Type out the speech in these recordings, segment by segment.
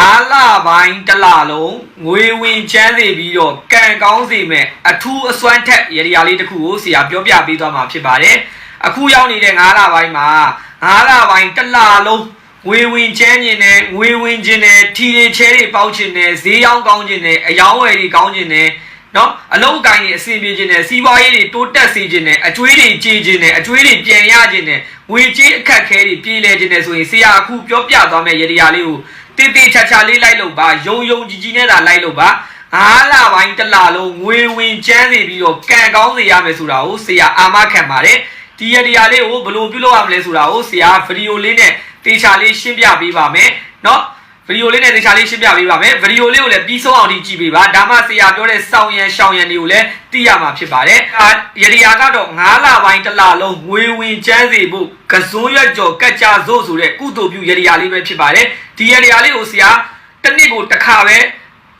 အားလာပိုင်းတစ်လလုံးငွေဝင်ချမ်းစေပြီးတော့ကံကောင်းစေမဲ့အထူးအစွမ်းထက်ရရလေးတစ်ခုကိုဆရာပြောပြပေးသွားမှာဖြစ်ပါတယ်အခုရောက်နေတဲ့9လပိုင်းမှာ9လပိုင်းတစ်လလုံးငွေဝင်ချမ်းခြင်းနဲ့ငွေဝင်ခြင်းနဲ့ထီတွေချဲတွေပေါက်ခြင်းနဲ့ဈေးရောင်းကောင်းခြင်းနဲ့အယောင်းဝယ်တွေကောင်းခြင်းနဲ့ နော်အလုံးကိုင်းတွေအဆင်ပြေခြင်းနဲ့စီးပွားရေးတွေတိုးတက်စေခြင်းနဲ့အကျွေးတွေကြေခြင်းနဲ့အကျွေးတွေပြန်ရခြင်းနဲ့ငွေကြေးအခက်ခဲတွေပြေးလဲခြင်းနဲ့ဆိုရင်ဆရာအခုပြောပြသွားမယ့်ရရလေးကို တေးသေးချာချာလေးလိုက်လို့ပါယုံယုံကြည်ကြည်နဲ့သာလိုက်လို့ပါအားလာပိုင်းတစ်လလုံးငွေဝင်ကျန်းစေပြီးတော့ကံကောင်းစေရမယ်ဆိုတာကိုဆရာအာမခံပါတယ်ဒီရတရားလေးကိုဘယ်လိုပြုလုပ်ရမလဲဆိုတာကိုဆရာဗီဒီယိုလေးနဲ့တေချာလေးရှင်းပြပေးပါမယ်เนาะ ဗီဒီယိုလေးနဲ့တေချာလေးရှင်းပြပေးပါမယ်ဗီဒီယိုလေးကိုလည်းပြီးဆုံးအောင်ဒီကြည့်ပေးပါဒါမှဆရာပြောတဲ့စောင်းရန်ရှောင်းရန်တွေကိုလည်းသိရမှာဖြစ်ပါတယ်အာရတရားကတော့9လပိုင်းတစ်လလုံးငွေဝင်ကျန်းစေဖို့ကစွန်းရွက်ကြော်ကက်ကြစို့ဆိုတဲ့ကုသိုလ်ပြုရတရားလေးပဲဖြစ်ပါတယ်ဒီရတရားလေးကိုဆရာတစ်နှစ်ကိုတစ်ခါပဲ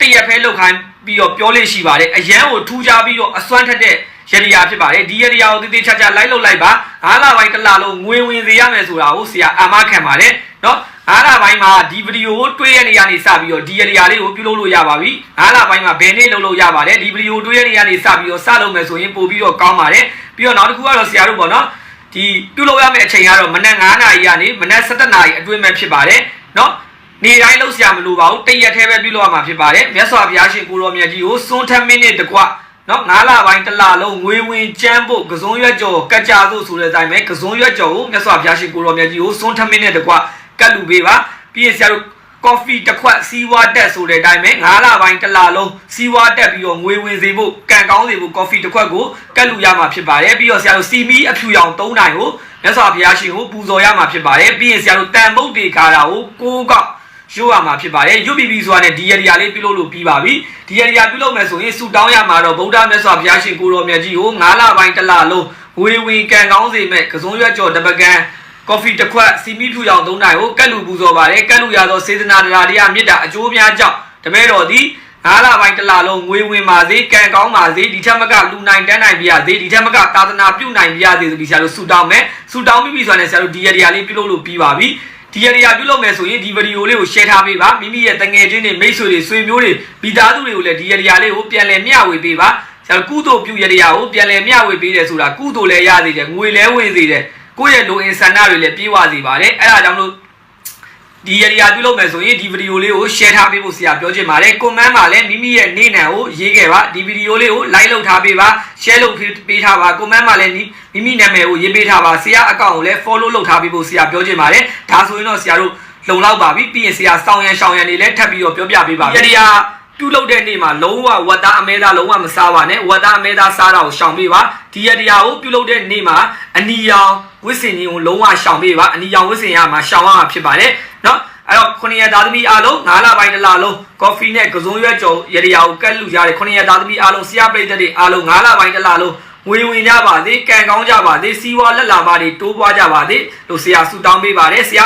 တရက်ဖဲလောက်ခိုင်းပြီးတော့ပြောလို့ရှိပါတယ်အရန်ကိုထူးခြားပြီးတော့အစွမ်းထက်တဲ့ရတရားဖြစ်ပါတယ်ဒီရတရားကိုတည်တည်ချာချာလိုက်လုပ်လိုက်ပါ9လပိုင်းတစ်လလုံးငွေဝင်စေရမယ်ဆိုတာကိုဆရာအာမခံပါတယ်เนาะ အားလာပိုင်းမှာဒီဗီဒီယိုကိုတွေးရနေရနေစပြီးတော့ဒီရနေရာလေးကိုပြုလုပ်လို့ရပါပြီအားလာပိုင်းမှာဘယ်နေ့လုပ်လို့ရပါတယ်ဒီဗီဒီယိုတွေးရနေရနေစပြီးတော့စလုပ်မယ်ဆိုရင်ပို့ပြီးတော့ကောင်းပါတယ်ပြီးတော့နောက်တစ်ခုကတော့ဆရာတို့ပေါ့နော်ဒီပြုလုပ်ရမယ့်အချိန်ကတော့မနက်9နာရီကနေမနက်7နာရီအတွင်းပဲဖြစ်ပါတယ်နော်နေတိုင်းလှုပ်ရှားမလို့ပါဘူးတရက်သေးပဲပြုလုပ်ရမှာဖြစ်ပါတယ်မြတ်စွာဘုရားရှင်ကိုရောမြတ်ကြီးကိုစွန်းထက်မင်းနဲ့တကွနော်ငါးလပိုင်းတစ်လလုံးငွေဝင်ကျန်းဖို့ကစုံရွက်ကြော်ကကြစို့ဆိုတဲ့အတိုင်းပဲကစုံရွက်ကြော်ကိုမြတ်စွာဘုရားရှင်ကိုရောမြတ်ကြီးကိုစွန်းထက်မင်းနဲ့တကွ ကတ်လူပေးပါပြီးရင်ဆရာတို့ကော်ဖီတစ်ခွက်စီးဝါတက်ဆိုတဲ့အတိုင်းပဲ9လပိုင်းတစ်လလုံးစီးဝါတက်ပြီးတော့ငွေဝင်စေဖို့ကံကောင်းစေဖို့ကော်ဖီတစ်ခွက်ကိုကတ်လူရမှာဖြစ်ပါတယ်ပြီးတော့ဆရာတို့စီမီအဖြူရောင်၃နိုင်ကိုမြတ်စွာဘုရားရှင်ကိုပူဇော်ရမှာဖြစ်ပါတယ်ပြီးရင်ဆရာတို့တန်မုတ်တေကာတာကိုကိုးကောက်ရုပ်ရမှာဖြစ်ပါတယ်ရုပ်ပြီးပြီဆိုတာနဲ့ဒီရတရားလေးပြုလုပ်လို့ပြီးပါပြီဒီရတရားပြုလုပ်မယ်ဆိုရင်ဆူတောင်းရမှာတော့ဗုဒ္ဓမြတ်စွာဘုရားရှင်ကိုရောမြတ်ကြီးကို9လပိုင်းတစ်လလုံးငွေဝင်ကံကောင်းစေမဲ့ကစုံရွက်ကြော်တပကံ ကော်ဖီတစ်ခွက်စီမီဖြူရောင်သုံးနိုင်ကိုကတ်လူပူဇော်ပါတယ်ကတ်လူရသောစေတနာတရားတရားမေတ္တာအကျိုးများကြောင့်တပည့်တော်သည်ငါးလပိုင်းတစ်လလုံးငွေဝင်ပါစေကံကောင်းပါစေဒီထက်မကလူနိုင်တန်းနိုင်ပြရစေဒီထက်မကသာသနာပြုနိုင်ပြရစေဆိုပြီးဆရာတို့ဆုတောင်းမယ်ဆုတောင်းပြီးပြီဆိုရင်ဆရာတို့ဒီရတရားလေးပြုလုပ်လို့ပြီးပါပြီဒီရတရားပြုလုပ်မယ်ဆိုရင်ဒီဗီဒီယိုလေးကို share ထားပေးပါမိမိရဲ့တငယ်ချင်းတွေမိတ်ဆွေတွေဆွေမျိုးတွေမိသားစုတွေကိုလည်းဒီရတရားလေးကိုပြန်လည်မျှဝေပေးပါဆရာတို့ကုသိုလ်ပြုရတရားကိုပြန်လည်မျှဝေပေးတယ်ဆိုတာကုသိုလ်လည်းရစေတယ်ငွေလည်းဝင်စေတယ် ကိုယ့်ရဲ့လိုအင်ဆန္ဒတွေလည်းပြေဝစေပါတယ်အဲ့ဒါကြောင့်မလို့ဒီရတရားပြုလုပ်မယ်ဆိုရင်ဒီဗီဒီယိုလေးကို share ထားပေးဖို့ဆရာပြောချင်ပါတယ် comment မှာလည်းမိမိရဲ့နေနံကိုရေးခဲ့ပါဒီဗီဒီယိုလေးကို like လုပ်ထားပေးပါ share လုပ်ပေးထားပါ comment မှာလည်းမိမိနာမည်ကိုရေးပေးထားပါဆရာအကောင့်ကိုလည်း follow လုပ်ထားပေးဖို့ဆရာပြောချင်ပါတယ်ဒါဆိုရင်တော့ဆရာတို့လုံလောက်ပါပြီပြီးရင်ဆရာစောင်းရန်ရှောင်းရန်တွေလည်းထပ်ပြီးတော့ပြောပြပေးပါရတရားပြုလုပ်တဲ့နေ့မှာလုံးဝဝတ်သားအမဲသားလုံးဝမစားပါနဲ့ဝတ်သားအမဲသားစားတာကိုရှောင်ပေးပါဒီရတရားကိုပြုလုပ်တဲ့နေ့မှာအနီရောင် ဝစ်စင်ကြီးကိုလုံးဝရှောင်ပေးပါအနီရောင်ဝစ်စင်ရမှာရှောင်ရမှာဖြစ်ပါတယ်เนาะအဲ့တော့ခုနှစ်ရက်သားသမီးအားလုံး9လပိုင်းတစ်လလုံးကော်ဖီနဲ့ကစုံရွက်ကြော်ရတရားကိုကတ်လူကြတဲ့ခုနှစ်ရက်သားသမီးအားလုံးဆရာပရိသတ်တွေအားလုံး9လပိုင်းတစ်လလုံးငွေဝင်ကြပါစေကံကောင်းကြပါစေစီးပွားလက်လာပါတွေတိုးပွားကြပါစေလို့ဆရာဆုတောင်းပေးပါတယ်ဆရာ